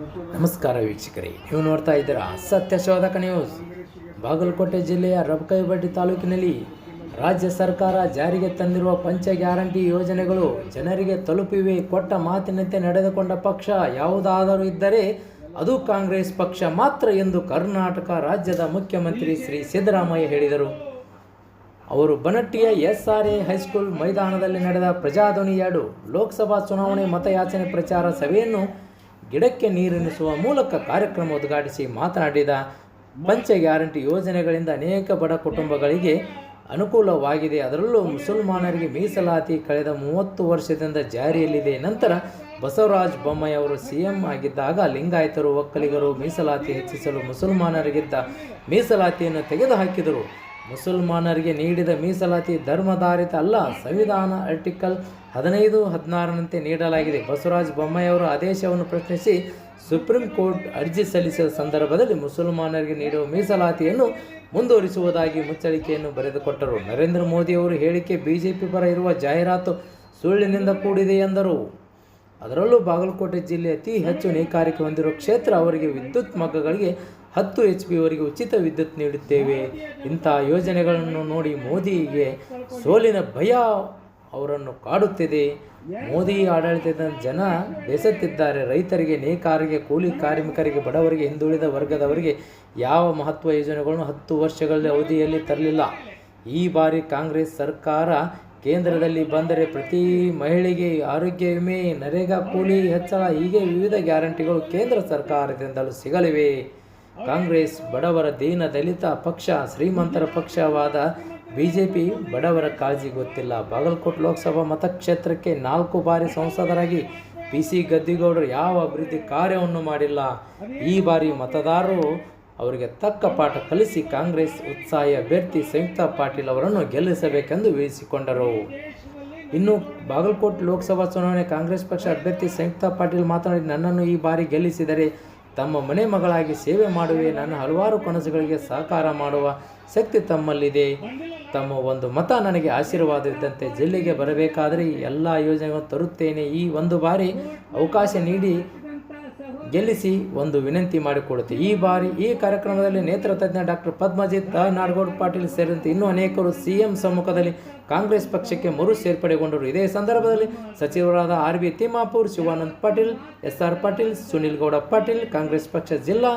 ನಮಸ್ಕಾರ ವೀಕ್ಷಕರೇ, ನೀವು ನೋಡ್ತಾ ಇದ್ದೀರಾ ಸತ್ಯಶೋಧಕ ನ್ಯೂಸ್. ಬಾಗಲಕೋಟೆ ಜಿಲ್ಲೆಯ ರಬಕೈಬಡ್ಡಿ ತಾಲೂಕಿನಲ್ಲಿ ರಾಜ್ಯ ಸರ್ಕಾರ ಜಾರಿಗೆ ತಂದಿರುವ ಪಂಚ ಗ್ಯಾರಂಟಿ ಯೋಜನೆಗಳು ಜನರಿಗೆ ತಲುಪಿವೆ, ಕೊಟ್ಟ ಮಾತಿನಂತೆ ನಡೆದುಕೊಂಡ ಪಕ್ಷ ಯಾವುದಾದರೂ ಇದ್ದರೆ ಅದು ಕಾಂಗ್ರೆಸ್ ಪಕ್ಷ ಮಾತ್ರ ಎಂದು ಕರ್ನಾಟಕ ರಾಜ್ಯದ ಮುಖ್ಯಮಂತ್ರಿ ಶ್ರೀ ಸಿದ್ದರಾಮಯ್ಯ ಹೇಳಿದರು. ಅವರು ಬನಟ್ಟಿಯ ಎಸ್ಆರ್ಎ ಹೈಸ್ಕೂಲ್ ಮೈದಾನದಲ್ಲಿ ನಡೆದ ಪ್ರಜಾಧ್ವನಿ ಎರಡು, ಲೋಕಸಭಾ ಚುನಾವಣೆ ಮತಯಾಚನೆ ಪ್ರಚಾರ ಸಭೆಯನ್ನು ಗಿಡಕ್ಕೆ ನೀರುಣಿಸುವ ಮೂಲಕ ಕಾರ್ಯಕ್ರಮ ಉದ್ಘಾಟಿಸಿ ಮಾತನಾಡಿದ ಪಂಚ ಗ್ಯಾರಂಟಿ ಯೋಜನೆಗಳಿಂದ ಅನೇಕ ಬಡ ಕುಟುಂಬಗಳಿಗೆ ಅನುಕೂಲವಾಗಿದೆ. ಅದರಲ್ಲೂ ಮುಸಲ್ಮಾನರಿಗೆ ಮೀಸಲಾತಿ ಕಳೆದ ಮೂವತ್ತು ವರ್ಷದಿಂದ ಜಾರಿಯಲ್ಲಿದೆ. ನಂತರ ಬಸವರಾಜ ಬೊಮ್ಮಾಯಿ ಅವರು ಸಿಎಂ ಆಗಿದ್ದಾಗ ಲಿಂಗಾಯತರು, ಒಕ್ಕಲಿಗರು ಮೀಸಲಾತಿ ಹೆಚ್ಚಿಸಲು ಮುಸಲ್ಮಾನರಿಗಿದ್ದ ಮೀಸಲಾತಿಯನ್ನು ತೆಗೆದುಹಾಕಿದರು. ಮುಸಲ್ಮಾನರಿಗೆ ನೀಡಿದ ಮೀಸಲಾತಿ ಧರ್ಮಾಧಾರಿತ ಅಲ್ಲ. ಸಂವಿಧಾನ ಆರ್ಟಿಕಲ್ ಹದಿನೈದು ಹದಿನಾರರಂತೆ ನೀಡಲಾಗಿದೆ. ಬಸವರಾಜ ಬೊಮ್ಮಾಯಿಯವರ ಆದೇಶವನ್ನು ಪ್ರಶ್ನಿಸಿ ಸುಪ್ರೀಂ ಕೋರ್ಟ್ ಅರ್ಜಿ ಸಲ್ಲಿಸಿದ ಸಂದರ್ಭದಲ್ಲಿ ಮುಸಲ್ಮಾನರಿಗೆ ನೀಡುವ ಮೀಸಲಾತಿಯನ್ನು ಮುಂದುವರಿಸುವುದಾಗಿ ಮುಚ್ಚಳಿಕೆಯನ್ನು ಬರೆದುಕೊಟ್ಟರು. ನರೇಂದ್ರ ಮೋದಿ ಅವರು ಹೇಳಿಕೆ ಬಿಜೆಪಿ ಪರ ಇರುವ ಜಾಹೀರಾತು ಸುಳ್ಳಿನಿಂದ ಕೂಡಿದೆ ಎಂದರು. ಅದರಲ್ಲೂ ಬಾಗಲಕೋಟೆ ಜಿಲ್ಲೆ ಅತಿ ಹೆಚ್ಚು ನೇಕಾರಿಕೆ ಹೊಂದಿರುವ ಕ್ಷೇತ್ರ ಅವರಿಗೆ ವಿದ್ಯುತ್ ಮಗ್ಗಗಳಿಗೆ ಹತ್ತು ಎಚ್ ಪಿವರೆಗೆ ಉಚಿತ ವಿದ್ಯುತ್ ನೀಡುತ್ತೇವೆ. ಇಂಥ ಯೋಜನೆಗಳನ್ನು ನೋಡಿ ಮೋದಿಗೆ ಸೋಲಿನ ಭಯ ಅವರನ್ನು ಕಾಡುತ್ತಿದೆ. ಮೋದಿ ಆಡಳಿತದ ಜನ ಬೇಸತ್ತಿದ್ದಾರೆ. ರೈತರಿಗೆ, ನೇಕಾರಿಗೆ, ಕೂಲಿ ಕಾರ್ಮಿಕರಿಗೆ, ಬಡವರಿಗೆ, ಹಿಂದುಳಿದ ವರ್ಗದವರಿಗೆ ಯಾವ ಮಹತ್ವ ಯೋಜನೆಗಳನ್ನು ಹತ್ತು ವರ್ಷಗಳ ಅವಧಿಯಲ್ಲಿ ತರಲಿಲ್ಲ. ಈ ಬಾರಿ ಕಾಂಗ್ರೆಸ್ ಸರ್ಕಾರ ಕೇಂದ್ರದಲ್ಲಿ ಬಂದರೆ ಪ್ರತಿ ಮಹಿಳೆಗೆ ಆರೋಗ್ಯ ವಿಮೆ, ನರೇಗಾ, ಕೂಲಿ, ಹೆಚ್ಚಳ ಹೀಗೆ ವಿವಿಧ ಗ್ಯಾರಂಟಿಗಳು ಕೇಂದ್ರ ಸರ್ಕಾರದಿಂದಲೂ ಸಿಗಲಿವೆ. ಕಾಂಗ್ರೆಸ್ ಬಡವರ ದೀನ ದಲಿತ ಪಕ್ಷ, ಶ್ರೀಮಂತರ ಪಕ್ಷವಾದ ಬಿ ಜೆ ಪಿ ಬಡವರ ಕಾಳಜಿ ಗೊತ್ತಿಲ್ಲ. ಬಾಗಲಕೋಟೆ ಲೋಕಸಭಾ ಮತಕ್ಷೇತ್ರಕ್ಕೆ ನಾಲ್ಕು ಬಾರಿ ಸಂಸದರಾಗಿ ಪಿ ಸಿ ಗದ್ದಿಗೌಡರು ಯಾವ ಅಭಿವೃದ್ಧಿ ಕಾರ್ಯವನ್ನು ಮಾಡಿಲ್ಲ. ಈ ಬಾರಿ ಮತದಾರರು ಅವರಿಗೆ ತಕ್ಕ ಪಾಠ ಕಲಿಸಿ ಕಾಂಗ್ರೆಸ್ ಉತ್ಸಾಹಿ ಅಭ್ಯರ್ಥಿ ಸಂಯುಕ್ತ ಪಾಟೀಲ್ ಅವರನ್ನು ಗೆಲ್ಲಿಸಬೇಕೆಂದು ವಿಳಿಸಿಕೊಂಡರು ಇನ್ನು ಬಾಗಲಕೋಟೆ ಲೋಕಸಭಾ ಚುನಾವಣೆ ಕಾಂಗ್ರೆಸ್ ಪಕ್ಷ ಅಭ್ಯರ್ಥಿ ಸಂಯುಕ್ತ ಪಾಟೀಲ್ ಮಾತನಾಡಿ, ನನ್ನನ್ನು ಈ ಬಾರಿ ಗೆಲ್ಲಿಸಿದರೆ ತಮ್ಮ ಮನೆ ಮಗಳಾಗಿ ಸೇವೆ ಮಾಡುವೆ, ನನ್ನ ಹಲವಾರು ಕನಸುಗಳಿಗೆ ಸಹಕಾರ ಮಾಡುವ ಶಕ್ತಿ ತಮ್ಮಲ್ಲಿದೆ. ತಮ್ಮ ಒಂದು ಮತ ನನಗೆ ಆಶೀರ್ವಾದವಿದ್ದಂತೆ ಜಿಲ್ಲೆಗೆ ಬರಬೇಕಾದರೆ ಎಲ್ಲ ಯೋಜನೆಗಳನ್ನು ತರುತ್ತೇನೆ. ಈ ಒಂದು ಬಾರಿ ಅವಕಾಶ ನೀಡಿ ಗೆಲ್ಲಿಸಿ ಒಂದು ವಿನಂತಿ ಮಾಡಿಕೊಡುತ್ತೆ. ಈ ಬಾರಿ ಈ ಕಾರ್ಯಕ್ರಮದಲ್ಲಿ ನೇತ್ರ ತಜ್ಞ ಡಾಕ್ಟರ್ ಪದ್ಮಜಿತ್ ನಾಡಗೌಡ ಪಾಟೀಲ್ ಸೇರಿದಂತೆ ಇನ್ನೂ ಅನೇಕರು ಸಿಎಂ ಸಮ್ಮುಖದಲ್ಲಿ ಕಾಂಗ್ರೆಸ್ ಪಕ್ಷಕ್ಕೆ ಮರು ಸೇರ್ಪಡೆಗೊಂಡರು ಇದೇ ಸಂದರ್ಭದಲ್ಲಿ ಸಚಿವರಾದ R B Timmapur, Shivanand Patil S R Patil, Sunil Gowda Patil, Congress ಪಕ್ಷ ಜಿಲ್ಲಾ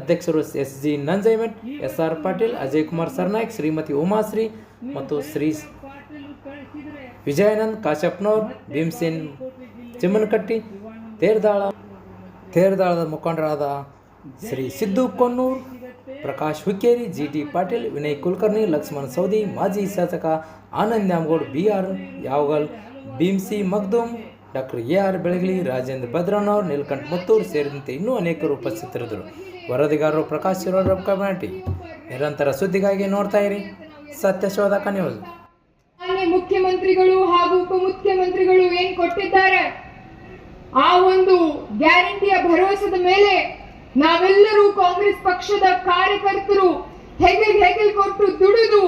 ಅಧ್ಯಕ್ಷರು ಎಸ್ ಜಿ ನಂಜೈಮೆಂಟ್ ಎಸ್ ಆರ್ ಪಾಟೀಲ್, ಅಜಯ್ ಕುಮಾರ್ ಸರ್ನಾಯ್ಕ್, ಶ್ರೀಮತಿ ಉಮಾಶ್ರೀ ಮತ್ತು ಶ್ರೀ ವಿಜಯಾನಂದ್ ಕಾಶಪ್ನೋರ್ ಭೀಮ್ಸೇನ್, ಚಿಮ್ಮನಕಟ್ಟಿ, ತೇರ್ದಾಳ ತೇರ್ದಾಳದ ಮುಖಂಡರಾದ ಶ್ರೀ ಸಿದ್ದು ಕೊನ್ನೂರ್, ಪ್ರಕಾಶ್ ಹುಕ್ಕೇರಿ, ಜಿ ಟಿ ಪಾಟೀಲ್, ವಿನಯ್ ಕುಲಕರ್ಣಿ, ಲಕ್ಷ್ಮಣ್ ಸೌದಿ ಮಾಜಿ ಶಾಸಕ Anand Nyamagoud B R Yavagal, Bhimsi Magdum, doctor A R Belagali Rajendra ಭದ್ರನವ್ರು Neelakantha Muttur ಸೇರಿದಂತೆ ಇನ್ನೂ ಅನೇಕರು ಉಪಸ್ಥಿತರಿದ್ದರು. ವರದಿಗಾರರು ಪ್ರಕಾಶ್ ಶಿರೋಡ್ ಕಮಾಟಿ ನಿರಂತರ ಸುದ್ದಿಗಾಗಿ ನೋಡ್ತಾ ಇರಿ ಸತ್ಯಶೋಧಕ ನ್ಯೂಸ್. ಮುಖ್ಯಮಂತ್ರಿಗಳು ಹಾಗೂ ಉಪಮುಖ್ಯಮಂತ್ರಿಗಳು ಏನ್ ಕೊಟ್ಟಿದ್ದಾರೆ? ಆ ಒಂದು ಗ್ಯಾರಂಟಿಯ ಭರವಸೆದ ಮೇಲೆ ನಾವೆಲ್ಲರೂ ಕಾಂಗ್ರೆಸ್ ಪಕ್ಷದ ಕಾರ್ಯಕರ್ತರು ಹೆಗಲ್ ಹೆಗಲ್ ಕೊಟ್ಟು ದುಡಿದು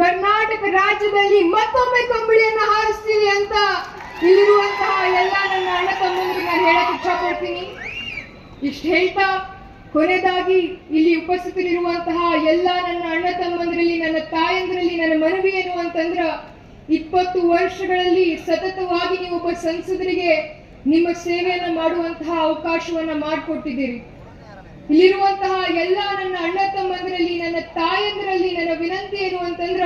ಕರ್ನಾಟಕ ರಾಜ್ಯದಲ್ಲಿ ಮತ್ತೊಮ್ಮೆ ಕಂಬಳಿಯನ್ನು ಹಾರಿಸ್ತೀವಿ ಅಂತ ಇಲ್ಲಿರುವಂತಹ ಎಲ್ಲ ನನ್ನ ಅಣ್ಣ ತಮ್ಮಂದ್ರಿಗೆ ನಾನು ಹೇಳಕ್ ಇಷ್ಟಪಡ್ತೀನಿ. ಇಷ್ಟು ಹೇಳ್ತಾ ಕೊನೆದಾಗಿ ಇಲ್ಲಿ ಉಪಸ್ಥಿತರಿರುವಂತಹ ಎಲ್ಲ ನನ್ನ ಅಣ್ಣ ತಮ್ಮಂದ್ರಲ್ಲಿ, ನನ್ನ ತಾಯಂದ್ರಲ್ಲಿ, ನನ್ನ ಮನವಿ ಏನು ಅಂತಂದ್ರ ಇಪ್ಪತ್ತು ವರ್ಷಗಳಲ್ಲಿ ಸತತವಾಗಿ ನೀವು ಒಬ್ಬ ಸಂಸದರಿಗೆ ನಿಮ್ಮ ಸೇವೆಯನ್ನ ಮಾಡುವಂತಹ ಅವಕಾಶವನ್ನ ಮಾಡಿಕೊಟ್ಟಿದ್ದೀರಿ. ಇಲ್ಲಿರುವಂತಹ ಎಲ್ಲ ನನ್ನ ಅಣ್ಣ ತಮ್ಮಂದ್ರಲ್ಲಿ, ನನ್ನ ತಾಯಂದ್ರಲ್ಲಿ ನನ್ನ ವಿನಂತಿ ಏನು ಅಂತಂದ್ರ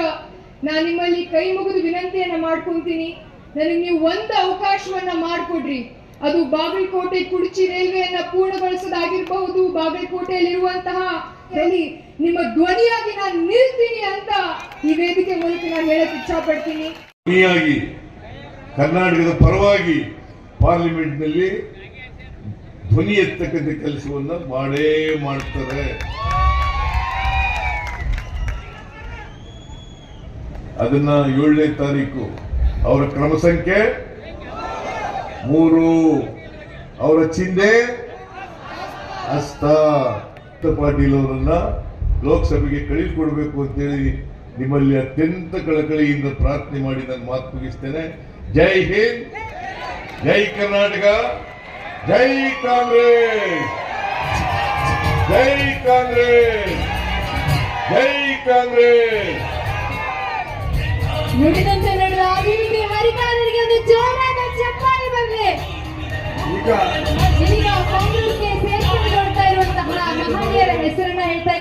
ನಾ ನಿಮ್ಮಲ್ಲಿ ಕೈ ಮುಗಿದು ವಿನಂತಿಯನ್ನ ಮಾಡ್ಕೊಂತೀನಿ. ನನಗೆ ನೀವು ಒಂದು ಅವಕಾಶವನ್ನ ಮಾಡಿಕೊಡ್ರಿ. ಅದು ಬಾಗಲಕೋಟೆ ಕುಡಚಿ ರೈಲ್ವೆಯನ್ನ ಪೂರ್ಣಗೊಳಿಸೋದಾಗಿರ್ಬಹುದು, ಬಾಗಲಕೋಟೆಯಲ್ಲಿರುವಂತಹ ನಿಮ್ಮ ಧ್ವನಿಯಾಗಿ ನಾನು ನಿಲ್ತೀನಿ ಅಂತ ಈ ವೇದಿಕೆ ಮೂಲಕ ನಾನು ಹೇಳಕ್ ಇಚ್ಛಾ ಪಡ್ತೀನಿ ಕರ್ನಾಟಕದ ಪರವಾಗಿ ಪಾರ್ಲಿಮೆಂಟ್ನಲ್ಲಿ ಧ್ವನಿ ಎತ್ತಕ್ಕಂಥ ಕೆಲಸವನ್ನ ಮಾಡೇ ಮಾಡ್ತಾರೆ. ಅದನ್ನ ಏಳನೇ ತಾರೀಕು ಅವರ ಕ್ರಮ ಸಂಖ್ಯೆ ಮೂರು. ಅವರ ಚಿಹ್ನೆ ಅಸ್ತ. ಪಾಟೀಲ್ ಅವರನ್ನ ಲೋಕಸಭೆಗೆ ಕಳಿಸಿಕೊಡ್ಬೇಕು ಅಂತೇಳಿ ನಿಮ್ಮಲ್ಲಿ ಅತ್ಯಂತ ಕಳಕಳಿಯಿಂದ ಪ್ರಾರ್ಥನೆ ಮಾಡಿ ನಾನು ಮಾತು ಮುಗಿಸ್ತೇನೆ. ಜೈ ಹಿಂದ್. ಜೈ ಕರ್ನಾಟಕ ಜೈ ಕಾಂಗ್ರೆಸ್ ಜೈ ಕಾಂಗ್ರೆಸ್ ಜೈ ಕಾಂಗ್ರೆಸ್. ನುಡಿದಂತೆ ನಡೆದ ಅಭಿವೃದ್ಧಿ ಹರಿಕಾರರಿಗೆ ಒಂದು ಜೋರಾದ ಚಪ್ಪಾಳೆ ಬರಲಿ ಈಗ ಕಾಂಗ್ರೆಸ್ಗೆ ಸೇರ್ಕೊಂಡು ನೋಡ್ತಾ ಇರುವಂತಹ ಮಹನೀಯರ ಹೆಸರನ್ನ ಹೇಳ್ತಾ